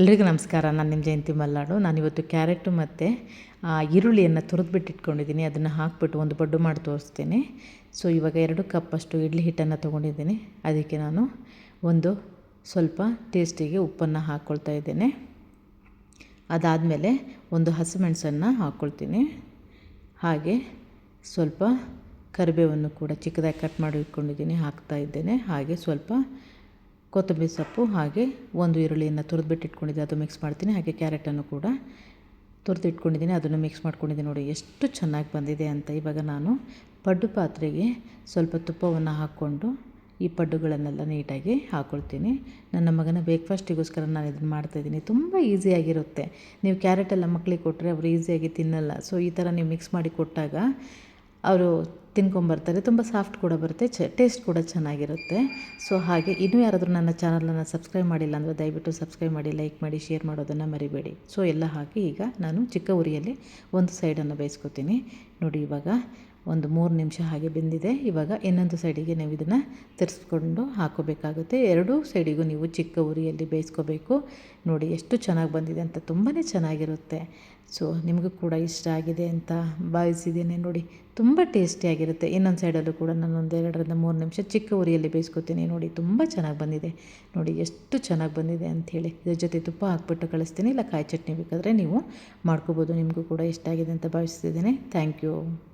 ಎಲ್ರಿಗೂ ನಮಸ್ಕಾರ. ನಾನು ನಿಮ್ಮ ಜಯಂತಿ ನಾನು ನಾನಿವತ್ತು ಕ್ಯಾರೆಟು ಮತ್ತು ಈರುಳ್ಳಿಯನ್ನು ತುರಿದ್ಬಿಟ್ಟು ಇಟ್ಕೊಂಡಿದ್ದೀನಿ ಅದನ್ನು ಹಾಕ್ಬಿಟ್ಟು ಒಂದು ಬಡ್ಡು ಮಾಡಿ ತೋರಿಸ್ತೀನಿ. ಸೊ, ಇವಾಗ ಎರಡು ಕಪ್ಪಷ್ಟು ಇಡ್ಲಿ ಹಿಟ್ಟನ್ನು ತೊಗೊಂಡಿದ್ದೀನಿ. ಅದಕ್ಕೆ ನಾನು ಒಂದು ಸ್ವಲ್ಪ ಟೇಸ್ಟಿಗೆ ಉಪ್ಪನ್ನು ಹಾಕ್ಕೊಳ್ತಾ ಇದ್ದೇನೆ. ಅದಾದಮೇಲೆ ಒಂದು ಹಸಿಮೆಣಸನ್ನು ಹಾಕ್ಕೊಳ್ತೀನಿ ಹಾಗೆ ಸ್ವಲ್ಪ ಕರಿಬೇವನ್ನು ಕೂಡ ಚಿಕ್ಕದಾಗಿ ಕಟ್ ಮಾಡಿ ಇಟ್ಕೊಂಡಿದ್ದೀನಿ, ಹಾಕ್ತಾ ಇದ್ದೇನೆ. ಹಾಗೆ ಸ್ವಲ್ಪ ಕೊತ್ತಂಬರಿ ಸೊಪ್ಪು ಹಾಗೆ ಒಂದು ಈರುಳ್ಳಿಯನ್ನು ತುರಿದ್ಬಿಟ್ಟು ಇಟ್ಕೊಂಡಿದ್ದೆ ಅದು ಮಿಕ್ಸ್ ಮಾಡ್ತೀನಿ. ಹಾಗೆ ಕ್ಯಾರೆಟನ್ನು ಕೂಡ ತುರಿದು ಇಟ್ಕೊಂಡಿದ್ದೀನಿ ಅದನ್ನು ಮಿಕ್ಸ್ ಮಾಡ್ಕೊಂಡಿದ್ದೀನಿ ನೋಡಿ, ಎಷ್ಟು ಚೆನ್ನಾಗಿ ಬಂದಿದೆ ಅಂತ. ಇವಾಗ ನಾನು ಪಡ್ಡು ಪಾತ್ರೆಗೆ ಸ್ವಲ್ಪ ತುಪ್ಪವನ್ನು ಹಾಕ್ಕೊಂಡು ಈ ಪಡ್ಡುಗಳನ್ನೆಲ್ಲ ನೀಟಾಗಿ ಹಾಕ್ಕೊಳ್ತೀನಿ ನನ್ನ ಮಗನ ಬ್ರೇಕ್ಫಾಸ್ಟಿಗೋಸ್ಕರ ನಾನು ಇದನ್ನು ಮಾಡ್ತಾಯಿದ್ದೀನಿ ತುಂಬ ಈಸಿಯಾಗಿರುತ್ತೆ ನೀವು ಕ್ಯಾರೆಟೆಲ್ಲ ಮಕ್ಕಳಿಗೆ ಕೊಟ್ಟರೆ ಅವರು ಈಸಿಯಾಗಿ ತಿನ್ನಲ್ಲ. ಸೊ ಈ ಥರ ನೀವು ಮಿಕ್ಸ್ ಮಾಡಿ ಕೊಟ್ಟಾಗ ಅವರು ತಿನ್ಕೊಂಬರ್ತಾರೆ. ತುಂಬ ಸಾಫ್ಟ್ ಕೂಡ ಬರುತ್ತೆ, ಚ ಟೇಸ್ಟ್ ಕೂಡ ಚೆನ್ನಾಗಿರುತ್ತೆ. ಸೊ ಹಾಗೆ ಇನ್ನೂ ಯಾರಾದರೂ ನನ್ನ ಚಾನಲನ್ನು ಸಬ್ಸ್ಕ್ರೈಬ್ ಮಾಡಿಲ್ಲ ಅಂದರೆ ದಯವಿಟ್ಟು ಸಬ್ಸ್ಕ್ರೈಬ್ ಮಾಡಿ ಲೈಕ್ ಮಾಡಿ ಶೇರ್ ಮಾಡೋದನ್ನು ಮರಿಬೇಡಿ. ಸೊ ಎಲ್ಲ ಹಾಕಿ ಈಗ ನಾನು ಚಿಕ್ಕ ಉರಿಯಲ್ಲಿ ಒಂದು ಸೈಡನ್ನು ಬೇಯಿಸ್ಕೊತೀನಿ. ನೋಡಿ ಇವಾಗ ಒಂದು ಮೂರು ನಿಮಿಷ ಹಾಗೆ ಬೆಂದಿದೆ. ಇವಾಗ ಇನ್ನೊಂದು ಸೈಡಿಗೆ ನೀವು ಇದನ್ನು ತರಿಸ್ಕೊಂಡು ಹಾಕೋಬೇಕಾಗುತ್ತೆ. ಎರಡೂ ಸೈಡಿಗೂ ನೀವು ಚಿಕ್ಕ ಉರಿಯಲ್ಲಿ ಬೇಯಿಸ್ಕೋಬೇಕು. ನೋಡಿ ಎಷ್ಟು ಚೆನ್ನಾಗಿ ಬಂದಿದೆ ಅಂತ ತುಂಬಾ ಚೆನ್ನಾಗಿರುತ್ತೆ. ಸೊ, ನಿಮಗೂ ಕೂಡ ಇಷ್ಟ ಆಗಿದೆ ಅಂತ ಭಾವಿಸಿದ್ದೇನೆ ನೋಡಿ. ತುಂಬ ಟೇಸ್ಟಿಯಾಗಿರುತ್ತೆ ಇನ್ನೊಂದು ಸೈಡಲ್ಲೂ ಕೂಡ ನಾನು ಒಂದು ಎರಡರಿಂದ ಮೂರು ನಿಮಿಷ ಚಿಕ್ಕ ಉರಿಯಲ್ಲಿ ಬೇಯಿಸ್ಕೊತೀನಿ ನೋಡಿ. ತುಂಬ ಚೆನ್ನಾಗಿ ಬಂದಿದೆ. ನೋಡಿ ಎಷ್ಟು ಚೆನ್ನಾಗಿ ಬಂದಿದೆ ಅಂಥೇಳಿ ಇದ್ರ ಜೊತೆ ತುಪ್ಪ ಹಾಕ್ಬಿಟ್ಟು ಕಳಿಸ್ತೀನಿ. ಇಲ್ಲ ಕಾಯಿ ಚಟ್ನಿ ಬೇಕಾದರೆ ನೀವು ಮಾಡ್ಕೋಬೋದು. ನಿಮಗೂ ಕೂಡ ಇಷ್ಟ ಆಗಿದೆ ಅಂತ ಭಾವಿಸ್ತಿದ್ದೇನೆ ಥ್ಯಾಂಕ್ ಯು.